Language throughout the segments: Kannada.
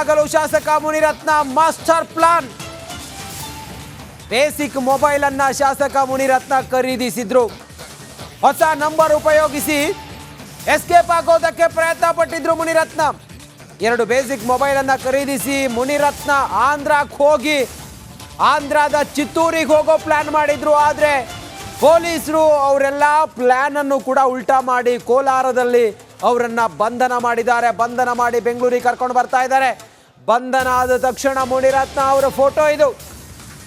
ಶಾಸಕ Munirathna master plan. Basic mobile ಅನ್ನ ಶಾಸಕ ಮುನಿರತ್ನ ಖರೀದಿಸಿದ್ರು. ಹೊಸ ನಂಬರ್ ಉಪಯೋಗಿಸಿ ಎಸ್ಕೇಪ್ ಆಗೋದಕ್ಕೆ ಪ್ರಯತ್ನ ಪಟ್ಟಿದ್ರು ಮುನಿರತ್ನ. ಎರಡು ಬೇಸಿಕ್ ಮೊಬೈಲ್ ಅನ್ನ ಖರೀದಿಸಿ ಮುನಿರತ್ನ ಆಂಧ್ರಕ್ಕೆ ಹೋಗಿ ಆಂಧ್ರದ ಚಿತ್ತೂರಿಗೆ ಹೋಗೋ ಪ್ಲಾನ್ ಮಾಡಿದ್ರು. ಆದ್ರೆ ಪೊಲೀಸರು ಅವರೆಲ್ಲ ಪ್ಲಾನ್ ಅನ್ನು ಕೂಡ ಉಲ್ಟಾ ಮಾಡಿ ಕೋಲಾರದಲ್ಲಿ ಅವರನ್ನ ಬಂಧನ ಮಾಡಿದ್ದಾರೆ. ಬಂಧನ ಮಾಡಿ ಬೆಂಗಳೂರಿಗೆ ಕರ್ಕೊಂಡು ಬರ್ತಾ ಇದ್ದಾರೆ. ಬಂಧನ ಆದ ತಕ್ಷಣ ಮುನಿರತ್ನ ಅವರ ಫೋಟೋ ಇದು.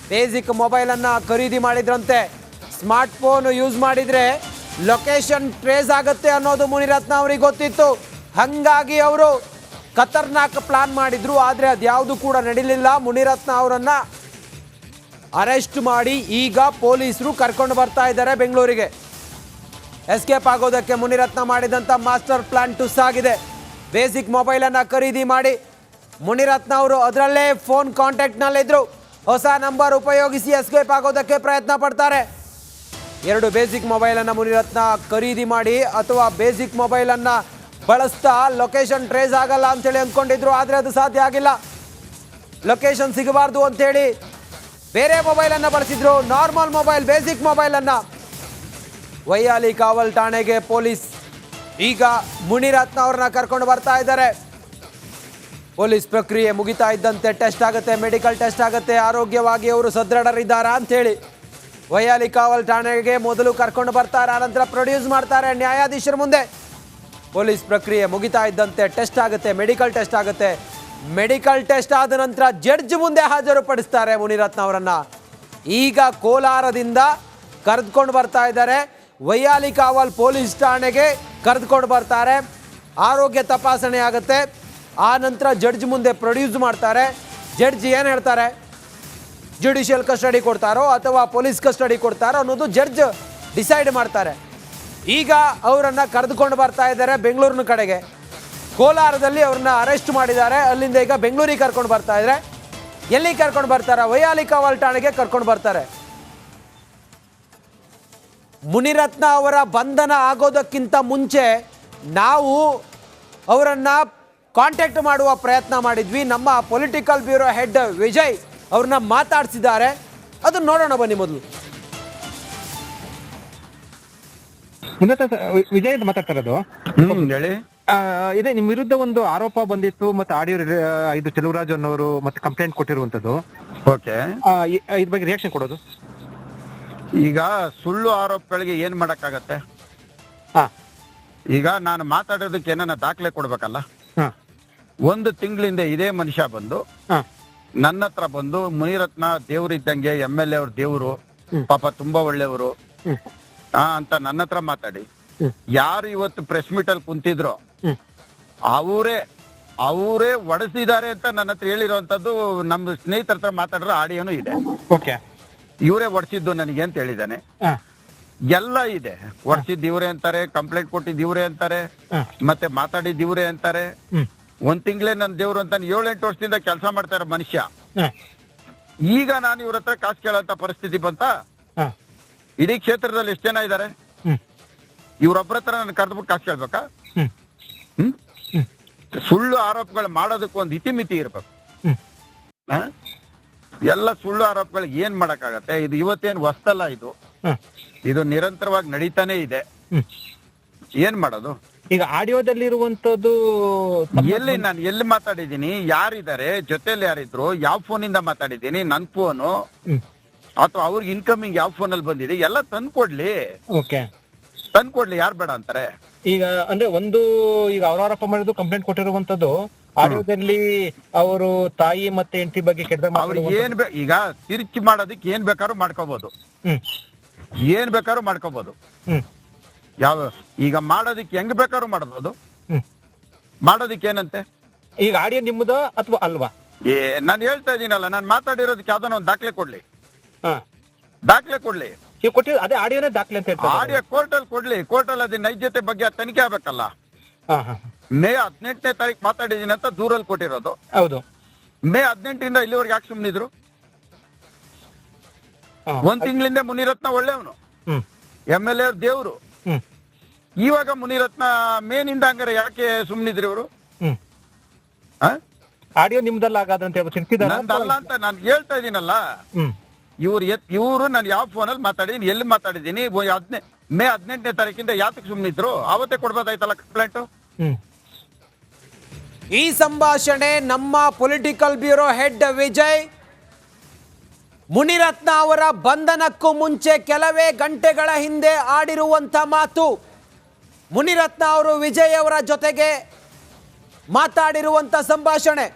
ಬೇಸಿಕ್ ಮೊಬೈಲ್ ಅನ್ನ ಖರೀದಿ ಮಾಡಿದ್ರಂತೆ. ಸ್ಮಾರ್ಟ್ ಫೋನ್ ಯೂಸ್ ಮಾಡಿದ್ರೆ ಲೊಕೇಶನ್ ಟ್ರೇಸ್ ಆಗುತ್ತೆ ಅನ್ನೋದು ಮುನಿರತ್ನ ಅವ್ರಿಗೆ ಗೊತ್ತಿತ್ತು. ಹಂಗಾಗಿ ಅವರು ಖತರ್ನಾಕ್ ಪ್ಲಾನ್ ಮಾಡಿದ್ರು, ಆದ್ರೆ ಅದ್ಯಾವುದು ಕೂಡ ನಡೀಲಿಲ್ಲ. ಮುನಿರತ್ನ ಅವರನ್ನು ಅರೆಸ್ಟ್ ಮಾಡಿ ಈಗ ಪೊಲೀಸರು ಕರ್ಕೊಂಡು ಬರ್ತಾ ಇದ್ದಾರೆ ಬೆಂಗಳೂರಿಗೆ. ಎಸ್ಕೇಪ್ ಆಗೋದಕ್ಕೆ ಮುನಿರತ್ನ ಮಾಡಿದಂಥ ಮಾಸ್ಟರ್ ಪ್ಲಾನ್ ಟುಸ್ ಆಗಿದೆ. ಬೇಸಿಕ್ ಮೊಬೈಲನ್ನು ಖರೀದಿ ಮಾಡಿ ಮುನಿರತ್ನ ಅವರು ಅದರಲ್ಲೇ ಫೋನ್ ಕಾಂಟ್ಯಾಕ್ಟ್ನಲ್ಲಿದ್ದರು ಹೊಸ ನಂಬರ್ ಉಪಯೋಗಿಸಿ ಎಸ್ಕೇಪ್ ಆಗೋದಕ್ಕೆ ಪ್ರಯತ್ನ ಪಡ್ತಾರೆ. ಎರಡು ಬೇಸಿಕ್ ಮೊಬೈಲನ್ನು ಮುನಿರತ್ನ ಖರೀದಿ ಮಾಡಿ ಅಥವಾ ಬೇಸಿಕ್ ಮೊಬೈಲನ್ನು ಬಳಸ್ತಾ ಲೊಕೇಶನ್ ಟ್ರೇಸ್ ಆಗಲ್ಲ ಅಂತೇಳಿ ಅಂದ್ಕೊಂಡಿದ್ರು, ಆದರೆ ಅದು ಸಾಧ್ಯ ಆಗಿಲ್ಲ. ಲೊಕೇಶನ್ ಸಿಗಬಾರ್ದು ಅಂತೇಳಿ ಬೇರೆ ಮೊಬೈಲನ್ನು ಬಳಸಿದ್ರು ನಾರ್ಮಲ್ ಮೊಬೈಲ್ ಬೇಸಿಕ್ ಮೊಬೈಲನ್ನು ವೈಯಾಲಿ ಕಾವಲ್ ಠಾಣೆಗೆ ಪೊಲೀಸ್ ಈಗ ಮುನಿರತ್ನ ಅವ್ರನ್ನ ಕರ್ಕೊಂಡು ಬರ್ತಾ ಇದ್ದಾರೆ. ಪೊಲೀಸ್ ಪ್ರಕ್ರಿಯೆ ಮುಗಿತಾ ಇದ್ದಂತೆ ಟೆಸ್ಟ್ ಆಗುತ್ತೆ, ಮೆಡಿಕಲ್ ಟೆಸ್ಟ್ ಆಗುತ್ತೆ, ಆರೋಗ್ಯವಾಗಿ ಅವರು ಸದೃಢರಿದ್ದಾರಾ ಅಂತೇಳಿ ವಯಾಲಿ ಕಾವಲ್ ಠಾಣೆಗೆ ಮೊದಲು ಕರ್ಕೊಂಡು ಬರ್ತಾರೆ, ಆನಂತರ ಪ್ರೊಡ್ಯೂಸ್ ಮಾಡ್ತಾರೆ ನ್ಯಾಯಾಧೀಶರ ಮುಂದೆ. ಪೊಲೀಸ್ ಪ್ರಕ್ರಿಯೆ ಮುಗಿತಾ ಇದ್ದಂತೆ ಟೆಸ್ಟ್ ಆಗುತ್ತೆ, ಮೆಡಿಕಲ್ ಟೆಸ್ಟ್ ಆಗುತ್ತೆ. ಮೆಡಿಕಲ್ ಟೆಸ್ಟ್ ಆದ ನಂತರ ಜಡ್ಜ್ ಮುಂದೆ ಹಾಜರುಪಡಿಸ್ತಾರೆ ಮುನಿರತ್ನ ಅವರನ್ನ. ಈಗ ಕೋಲಾರದಿಂದ ಕರೆದುಕೊಂಡು ಬರ್ತಾ ಇದ್ದಾರೆ. ವೈಯಾಲಿ ಕಾವಲ್ ಪೊಲೀಸ್ ಠಾಣೆಗೆ ಕರೆದುಕೊಂಡು ಬರ್ತಾರೆ. ಆರೋಗ್ಯ ತಪಾಸಣೆ ಆಗುತ್ತೆ. ಆ ನಂತರ ಜಡ್ಜ್ ಮುಂದೆ ಪ್ರೊಡ್ಯೂಸ್ ಮಾಡ್ತಾರೆ. ಜಡ್ಜ್ ಏನು ಹೇಳ್ತಾರೆ? ಜುಡಿಷಿಯಲ್ ಕಸ್ಟಡಿ ಕೊಡ್ತಾರೋ ಅಥವಾ ಪೊಲೀಸ್ ಕಸ್ಟಡಿ ಕೊಡ್ತಾರೋ ಅನ್ನೋದು ಜಡ್ಜ್ ಡಿಸೈಡ್ ಮಾಡ್ತಾರೆ. ಈಗ ಅವರನ್ನು ಕರೆದುಕೊಂಡು ಬರ್ತಾ ಇದ್ದಾರೆ ಬೆಂಗಳೂರಿನ ಕಡೆಗೆ. ಕೋಲಾರದಲ್ಲಿ ಅವ್ರನ್ನ ಅರೆಸ್ಟ್ ಮಾಡಿದ್ದಾರೆ. ಅಲ್ಲಿಂದ ಈಗ ಬೆಂಗಳೂರಿಗೆ ಕರ್ಕೊಂಡು ಬರ್ತಾ ಇದ್ದಾರೆ. ಎಲ್ಲಿ ಕರ್ಕೊಂಡು ಬರ್ತಾರೆ? ವೈಯಾಲಿ ಕಾವಲ್ ಠಾಣೆಗೆ ಕರ್ಕೊಂಡು ಬರ್ತಾರೆ. ಮುನಿರತ್ನ ಅವರ ಬಂಧನ ಆಗೋದಕ್ಕಿಂತ ಮುಂಚೆ ನಾವು ಅವರನ್ನ ಕಾಂಟ್ಯಾಕ್ಟ್ ಮಾಡುವ ಪ್ರಯತ್ನ ಮಾಡಿದ್ವಿ. ನಮ್ಮ ಪೊಲಿಟಿಕಲ್ ಬ್ಯೂರೋ ಹೆಡ್ ವಿಜಯ್ ಅವ್ರನ್ನ ಮಾತಾಡ್ಸಿದ್ದಾರೆ. ಅದನ್ನ ನೋಡೋಣ ಬನ್ನಿ ಮೊದಲು. ವಿಜಯ್ ಅಂತ ಮಾತಾಡ್ತಾ ಇರೋದು? ಹ್ಮ್ ಹೇಳಿ. ಇದೇ ನಿಮ್ ವಿರುದ್ಧ ಒಂದು ಆರೋಪ ಬಂದಿತ್ತು ಮತ್ತೆ ಆಡಿಯೋ ಇದು ಚೆಲುವರಾಜ್ ಅನ್ನೋರು ಮತ್ತೆ ಕಂಪ್ಲೇಂಟ್ ಕೊಟ್ಟಿರುವಂತದ್ದು ಓಕೆ. ಇದ್ರ ಬಗ್ಗೆ ರಿಯಾಕ್ಷನ್ ಕೊಡೋದು. ಈಗ ಸುಳ್ಳು ಆರೋಪಗಳಿಗೆ ಏನ್ ಮಾಡಕ್ಕಾಗತ್ತೆ? ಹಾ. ಈಗ ನಾನು ಮಾತಾಡೋದಕ್ಕೆ ಏನನ್ನ ದಾಖಲೆ ಕೊಡ್ಬೇಕಲ್ಲ? ಒಂದು ತಿಂಗಳಿಂದ ಇದೇ ಮನುಷ್ಯ ಬಂದು ನನ್ನ ಹತ್ರ ಬಂದು ಮುನಿರತ್ನ ದೇವ್ರಿದ್ದಂಗೆ ಎಂ ಎಲ್ ಎ ಅವ್ರ ದೇವ್ರು ಪಾಪ ತುಂಬಾ ಒಳ್ಳೆಯವರು. ಆ ಅಂತ ನನ್ನ ಹತ್ರ ಮಾತಾಡಿ ಯಾರು ಇವತ್ತು ಪ್ರೆಸ್ ಮೀಟ್ ಅಲ್ಲಿ ಕುಂತಿದ್ರು ಅವರೇ ಅವರೇ ಒಡಿಸಿದ್ದಾರೆ ಅಂತ ನನ್ನ ಹತ್ರ ಹೇಳಿರುವಂತದ್ದು ನಮ್ಮ ಸ್ನೇಹಿತರ ಹತ್ರ ಮಾತಾಡಿರೋ ಆಡಿಯೋನು ಇದೆ. ಇವರೇ ಒಡಿಸಿದ್ದು ನನಗೆ ಅಂತ ಹೇಳಿದಾನೆ ಎಲ್ಲ ಇದೆ. ಒಡ್ಸಿದ್ ಇವ್ರೆ ಅಂತಾರೆ ಕಂಪ್ಲೇಂಟ್ ಕೊಟ್ಟಿದ್ದು ಇವರೇ ಅಂತಾರೆ ಮತ್ತೆ ಮಾತಾಡಿದ್ ಇವ್ರೆ ಅಂತಾರೆ. ಒಂದ್ ತಿಂಗಳೇ ನನ್ ದೇವ್ರು ಅಂತ ಏಳೆಂಟು ವರ್ಷದಿಂದ ಕೆಲಸ ಮಾಡ್ತಾರೆ ಮನುಷ್ಯ. ಈಗ ನಾನು ಇವ್ರ ಹತ್ರ ಕಾಸು ಕೇಳೋಂತ ಪರಿಸ್ಥಿತಿ ಬಂತ? ಇಡೀ ಕ್ಷೇತ್ರದಲ್ಲಿ ಎಷ್ಟು ಜನ ಇದ್ದಾರೆ ಹ್ಮ್. ಇವ್ರೊಬ್ಬರ ಹತ್ರ ನಾನು ಕರೆದ್ಬಿಟ್ಟು ಕಾಸು ಕೇಳ್ಬೇಕಾ? ಹ್ಮ್. ಸುಳ್ಳು ಆರೋಪಗಳು ಮಾಡೋದಕ್ಕೆ ಒಂದು ಇತಿಮಿತಿ ಇರ್ಬೇಕು? ಎಲ್ಲ ಸುಳ್ಳು ಆರೋಪಗಳಿಗೆ ಏನ್ ಮಾಡಕ್ಕಾಗತ್ತೆ? ಇದು ಇವತ್ತೇನ್ ಹೊಸ್ತಲ್ಲ ಇದು? ಇದು ನಿರಂತರವಾಗಿ ನಡೀತಾನೆ ಇದೆ. ಏನ್ ಮಾಡೋದು? ಈಗ ಆಡಿಯೋದಲ್ಲಿ ಇರುವಂತದ್ದು ಎಲ್ಲಿ ನಾನು ಎಲ್ಲಿ ಮಾತಾಡಿದ್ದೀನಿ? ಯಾರಿದ್ದಾರೆ? ಜೊತೆಲಿ ಯಾರಿದ್ರು? ಯಾವ ಇಂದ ಮಾತಾಡಿದ್ದೀನಿ? ನನ್ ಫೋನು? ಅಥವಾ ಅವ್ರಿಗೆ ಇನ್ಕಮಿಂಗ್ ಯಾವ ಫೋನಲ್ಲಿ ಬಂದಿದೆ? ಎಲ್ಲ ತಂದ್ಕೊಡ್ಲಿ. ಓಕೆ. ತಂದ್ಕೊಡ್ಲಿ ಯಾರು ಬೇಡ ಅಂತಾರೆ? ಈಗ ಅಂದ್ರೆ ಒಂದು ಈಗ ಅವ್ರ ಆರೋಪ ಮಾಡಿದ್ದು ಕಂಪ್ಲೇಂಟ್ ಕೊಟ್ಟಿರುವಂತದ್ದು ಆಡಿಯೋದಲ್ಲಿ ಅವರು ತಾಯಿ ಮತ್ತೆ ಹೆಂಡತಿ ಬಗ್ಗೆ ಕೆಟ್ಟ ಅವ್ರು ಏನ್ ಬೇ ಈಗ ತಿರುಚಿ ಮಾಡೋದಕ್ಕೆ ಏನ್ ಬೇಕಾದ್ರೂ ಮಾಡ್ಕೋಬಹುದು ಹ್ಮ್. ಏನ್ ಬೇಕಾದ್ರೂ ಮಾಡ್ಕೋಬಹುದು ಹ್ಮ್. ಯಾವ ಈಗ ಮಾಡೋದಕ್ಕೆ ಹೆಂಗ್ ಬೇಕಾದ್ರೂ ಮಾಡೋದು ಹ್ಮ್. ಮಾಡೋದಕ್ಕೆ ಏನಂತೆ ಈಗ ಆಡಿಯೋ ನಿಮ್ಮದ ಅಥವಾ ಅಲ್ವಾ? ಏ ನಾನು ಹೇಳ್ತಾ ಇದೀನಲ್ಲ ನಾನು ಮಾತಾಡಿರೋದಕ್ಕೆ ಯಾವ್ದಾನ ಒಂದು ದಾಖಲೆ ಕೊಡ್ಲಿ. ಹಾ. ದಾಖಲೆ ಕೊಡ್ಲಿ. ಈಗ ಕೊಟ್ಟಿರೋ ಅದೇ ಆಡಿಯೋನೇ ದಾಖಲೆ ಅಂತ ಹೇಳ್ತಾರೆ ಆಡಿಯೋ ಕೋರ್ಟಲ್ಲಿ ಕೊಡ್ಲಿ. ಕೋರ್ಟಲ್ಲಿ ಅದ್ರ ನೈಜತೆ ಬಗ್ಗೆ ತನಿಖೆ ಆಗ್ಬೇಕಲ್ಲ. ಹಾ ಹಾ ಮೇ ಹದಿನೆಂಟನೇ ತಾರೀಕು ಮಾತಾಡಿದೀನಿ ಅಂತ ದೂರಲ್ಲಿ ಕೊಟ್ಟಿರೋದು. ಹೌದು. ಮೇ ಹದಿನೆಂಟರಿಂದ ಇಲ್ಲಿವರೆಗೆ ಯಾಕೆ ಸುಮ್ಮನಿದ್ರು ಹಾ. ಒಂದ್ ತಿಂಗಳಿಂದ ಮುನಿರತ್ನ ಒಳ್ಳೆಯವನು. ಹ್ಮ್. ಎಂ ಎಲ್ ಎ ದೇವ್ರು. ಇವಾಗ ಮುನಿರತ್ನ ಮೇನಿಂದ ಹಂಗಾರೆ ಯಾಕೆ ಸುಮ್ಮನಿದ್ರು ಇವರು? ಹ್ಮ್. ಆಡಿಯೋ ನಿಮ್ದಲ್ಲ ತಿರ್ತಿದಾರ ನಂದಲ್ಲ ಅಂತ ನಾನು ಹೇಳ್ತಾ ಇದೀನಲ್ಲ ಹ್ಮ್. ಇವ್ರು ಎತ್ ಇವರು ನಾನು ಯಾವ ಫೋನಲ್ಲಿ ಮಾತಾಡಿದೀನಿ ಎಲ್ಲಿ ಮಾತಾಡಿದೀನಿ ಹದಿನೇ ಮೇ ಹದಿನೆಂಟನೇ ತಾರೀಕಿಂದ ಯಾತಕ್ಕೆ ಸುಮ್ಮನಿದ್ರು ಅವತ್ತೇ ಕೊಡ್ಬೋದಾಯ್ತಲ್ಲ ಕಂಪ್ಲೇಂಟ್ ಹ್ಮ್. ಈ ಸಂಭಾಷಣೆ ನಮ್ಮ political bureau head Vijay. Munirathna ಅವರ ಬಂಧನಕ್ಕೂ ಮುಂಚೆ ಕೆಲವೇ ಗಂಟೆಗಳ ಹಿಂದೆ ಆಡಿರುವಂಥ ಮಾತು. ಮುನಿರತ್ನ ಅವರು ವಿಜಯ್ ಅವರ ಜೊತೆಗೆ ಮಾತಾಡಿರುವಂಥ ಸಂಭಾಷಣೆ.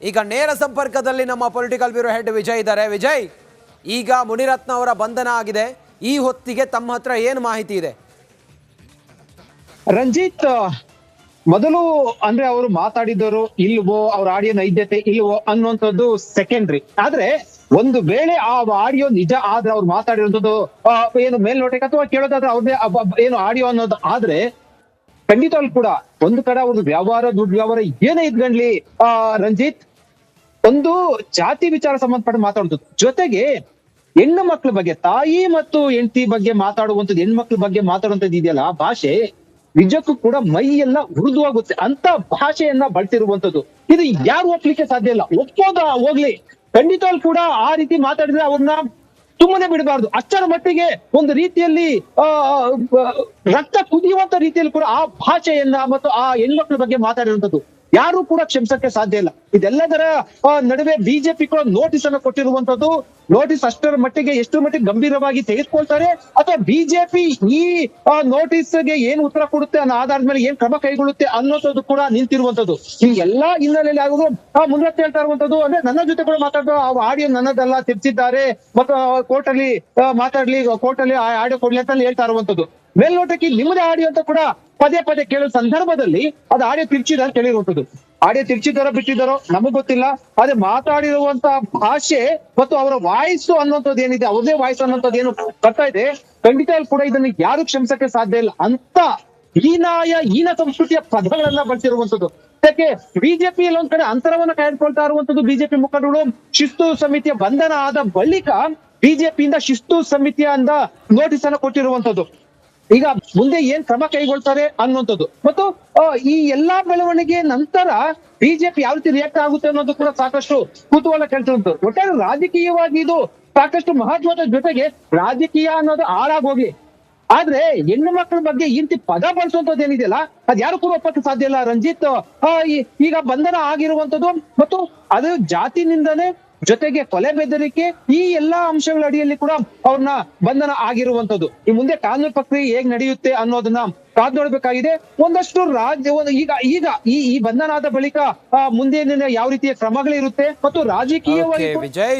ಈಗ ನೇರ ಸಂಪರ್ಕದಲ್ಲಿ ನಮ್ಮ ಪೊಲಿಟಿಕಲ್ ಬ್ಯೂರೋ ಹೆಡ್ ವಿಜಯ್ ಇದ್ದಾರೆ. ವಿಜಯ್, ಈಗ ಮುನಿರತ್ನ ಅವರ ಬಂಧನ ಆಗಿದೆ. ಈ ಹೊತ್ತಿಗೆ ತಮ್ಮ ಹತ್ರ ಏನು ಮಾಹಿತಿ ಇದೆ? ರಂಜಿತ್ ಮೊದಲು ಅಂದ್ರೆ ಅವರು ಮಾತಾಡಿದವರು ಇಲ್ವೋ ಅವ್ರ ಆಡಿಯೋ ನೈದ್ಯತೆ ಇಲ್ವೋ ಅನ್ನುವಂಥದ್ದು ಸೆಕೆಂಡ್ರಿ ಆದ್ರೆ ಒಂದು ವೇಳೆ ಆ ಆಡಿಯೋ ನಿಜ ಆದ್ರೆ ಅವ್ರು ಮಾತಾಡಿರೋದು ಏನು ಮೇಲ್ನೋಟಕ್ಕೆ ಅಥವಾ ಕೇಳೋದಾದ್ರೆ ಅವ್ರದೇ ಏನು ಆಡಿಯೋ ಅನ್ನೋದು. ಆದ್ರೆ ಅಲ್ಲಿ ಕೂಡ ಒಂದು ಕಡೆ ಅವ್ರದ್ದು ವ್ಯವಹಾರ ದುಡ್ಡು ವ್ಯವಹಾರ ಏನೇ ಇದ್ಗಣ್ಲಿ ಆ, ರಂಜಿತ್ ಒಂದು ಜಾತಿ ವಿಚಾರ ಸಂಬಂಧಪಟ್ಟ ಮಾತಾಡುದು ಜೊತೆಗೆ ಹೆಣ್ಣು ಮಕ್ಕಳ ಬಗ್ಗೆ, ತಾಯಿ ಮತ್ತು ಹೆಂಡತಿ ಬಗ್ಗೆ ಮಾತಾಡುವಂಥದ್ದು ಹೆಣ್ಮಕ್ಳ ಬಗ್ಗೆ ಮಾತಾಡುವಂಥದ್ದು ಇದೆಯಲ್ಲ ಭಾಷೆ ನಿಜಕ್ಕೂ ಕೂಡ ಮೈ ಎಲ್ಲ ಮೃದುವಾಗುತ್ತೆ ಅಂತ ಭಾಷೆಯನ್ನ ಬಳಸಿರುವಂತದ್ದು ಇದು ಯಾರು ಒಪ್ಲಿಕ್ಕೆ ಸಾಧ್ಯ ಇಲ್ಲ. ಒಪ್ಪೋದ ಹೋಗ್ಲಿ. ಖಂಡಿತವಾಗ್ಲೂ ಕೂಡ ಆ ರೀತಿ ಮಾತಾಡಿದ್ರೆ ಅವ್ರನ್ನ ತುಂಬಾನೇ ಬಿಡಬಾರ್ದು. ಅಷ್ಟರ ಮಟ್ಟಿಗೆ ಒಂದು ರೀತಿಯಲ್ಲಿ ರಕ್ತ ಕುದಿಯುವಂತ ರೀತಿಯಲ್ಲಿ ಕೂಡ ಆ ಭಾಷೆಯನ್ನ ಮತ್ತು ಆ ಹೆಣ್ಮಕ್ಳ ಬಗ್ಗೆ ಮಾತಾಡಿರುವಂತದ್ದು ಯಾರು ಕೂಡ ಕ್ಷಮಿಸಕ್ಕೆ ಸಾಧ್ಯ ಇಲ್ಲ. ಇದೆಲ್ಲದರ ನಡುವೆ ಬಿಜೆಪಿ ಕೂಡ ನೋಟಿಸ್ ಅನ್ನು ಕೊಟ್ಟಿರುವಂತದ್ದು. ನೋಟಿಸ್ ಅಷ್ಟರ ಮಟ್ಟಿಗೆ ಎಷ್ಟು ಮಟ್ಟಿಗೆ ಗಂಭೀರವಾಗಿ ತೆಗೆದುಕೊಳ್ತಾರೆ? ಅಥವಾ ಬಿಜೆಪಿ ಈ ನೋಟಿಸ್ಗೆ ಏನ್ ಉತ್ತರ ಕೊಡುತ್ತೆ ಅನ್ನೋ ಆಧಾರದ ಮೇಲೆ ಏನ್ ಕ್ರಮ ಕೈಗೊಳ್ಳುತ್ತೆ ಅನ್ನೋದು ಕೂಡ ನಿಂತಿರುವಂತದ್ದು. ಈ ಎಲ್ಲಾ ಹಿನ್ನೆಲೆಯಲ್ಲಿ ಆಗೋದು ಮುಂದಕ್ಕೆ ಹೇಳ್ತಾ ಇರುವಂತದ್ದು. ಅಂದ್ರೆ ನನ್ನ ಜೊತೆ ಕೂಡ ಮಾತಾಡೋ ಆ ಆಡಿಯೋ ನನ್ನದಲ್ಲ ತಿರ್ಚಿದ್ದಾರೆ ಮತ್ತು ಕೋರ್ಟ್ ಅಲ್ಲಿ ಮಾತಾಡ್ಲಿ ಕೋರ್ಟ್ ಅಲ್ಲಿ ಆಡಿಯೋ ಕೊಡ್ಲಿ ಅಂತ ಹೇಳ್ತಾ ಇರುವಂತದ್ದು. ಮೇಲ್ನೋಟಕ್ಕೆ ನಿಮ್ಮದೇ ಆಡಿಯೋ ಅಂತ ಕೂಡ ಪದೇ ಪದೇ ಕೇಳೋ ಸಂದರ್ಭದಲ್ಲಿ ಅದು ಆಡಿಯೋ ತಿರ್ಚಿದ ಅಂತ ಹೇಳಿರುವಂತದ್ದು ಆಡಿಯೋ ತಿರ್ಚಿದಾರೋ ಬಿಟ್ಟಿದ್ದಾರೋ ನಮಗ್ ಗೊತ್ತಿಲ್ಲ. ಅದೇ ಮಾತಾಡಿರುವಂತ ಭಾಷೆ ಮತ್ತು ಅವರ ವಾಯ್ಸ್ ಅನ್ನುವಂಥದ್ದು ಏನಿದೆ ಅವ್ರದೇ ವಾಯ್ಸ್ ಅನ್ನೋಂಥದ್ದು ಏನು ಬರ್ತಾ ಇದೆ. ಖಂಡಿತ ಕೂಡ ಇದನ್ನ ಯಾರು ಕ್ಷಮಿಸಕ್ಕೆ ಸಾಧ್ಯ ಇಲ್ಲ. ಅಂತ ಹೀನಾಯ, ಹೀನ ಸಂಸ್ಕೃತಿಯ ಪದಗಳನ್ನ ಬಳಸಿರುವಂತದ್ದು ಯಾಕೆ? ಬಿಜೆಪಿಯಲ್ಲಿ ಒಂದ್ ಕಡೆ ಅಂತರವನ್ನ ಕಾಯ್ದುಕೊಳ್ತಾ ಇರುವಂತದ್ದು ಬಿಜೆಪಿ ಮುಖಂಡರು. ಶಿಸ್ತು ಸಮಿತಿಯ ಬಂಧನ ಆದ ಬಳಿಕ ಬಿಜೆಪಿಯಿಂದ ಶಿಸ್ತು ಸಮಿತಿಯಿಂದ ನೋಟಿಸ್ ಅನ್ನ ಕೊಟ್ಟಿರುವಂತದ್ದು ಈಗ ಮುಂದೆ ಏನ್ ಕ್ರಮ ಕೈಗೊಳ್ತಾರೆ ಅನ್ನುವಂಥದ್ದು. ಮತ್ತು ಈ ಎಲ್ಲಾ ಬೆಳವಣಿಗೆ ನಂತರ ಬಿಜೆಪಿ ಯಾವ ರೀತಿ ರಿಯಾಕ್ಟ್ ಆಗುತ್ತೆ ಅನ್ನೋದು ಕೂಡ ಸಾಕಷ್ಟು ಕುತೂಹಲ ಕೆಳಿಸಿರುವಂತದ್ದು ಒಟ್ಟಾರೆ ರಾಜಕೀಯವಾಗಿ ಇದು ಸಾಕಷ್ಟು ಮಹತ್ವದ ಜೊತೆಗೆ ರಾಜಕೀಯ ಅನ್ನೋದು ಹಾಳಾಗೋಗ್ಲಿ ಆದ್ರೆ ಹೆಣ್ಣು ಮಕ್ಕಳ ಬಗ್ಗೆ ಇಂತಿ ಪದ ಬಳಸುವಂತದ್ದು ಏನಿದೆಯಲ್ಲ, ಅದ್ ಯಾರು ಕೂಡ ಒಪ್ಪಕ್ಕೆ ಸಾಧ್ಯ ಇಲ್ಲ. ರಂಜಿತ್ ಈಗ ಬಂಧನ ಆಗಿರುವಂತದ್ದು ಮತ್ತು ಅದು ಜಾತಿನಿಂದನೇ ಜೊತೆಗೆ ಕೊಲೆ ಬೆದರಿಕೆ ಈ ಎಲ್ಲಾ ಅಂಶಗಳ ಅಡಿಯಲ್ಲಿ ಕೂಡ ಅವ್ರನ್ನ ಬಂಧನ ಆಗಿರುವಂತದ್ದು ಈ ಮುಂದೆ ಕಾನೂನು ಪ್ರಕ್ರಿಯೆ ಹೇಗ್ ನಡೆಯುತ್ತೆ ಅನ್ನೋದನ್ನ ಕಾದ್ ನೋಡ್ಬೇಕಾಗಿದೆ. ಒಂದಷ್ಟು ರಾಜ್ಯ ಒಂದು ಈಗ ಈಗ ಈ ಈ ಬಂಧನ ಆದ ಬಳಿಕ ಮುಂದೆ ಯಾವ ರೀತಿಯ ಕ್ರಮಗಳಿರುತ್ತೆ ಮತ್ತು ರಾಜಕೀಯವಾಗಿ ವಿಜಯ್.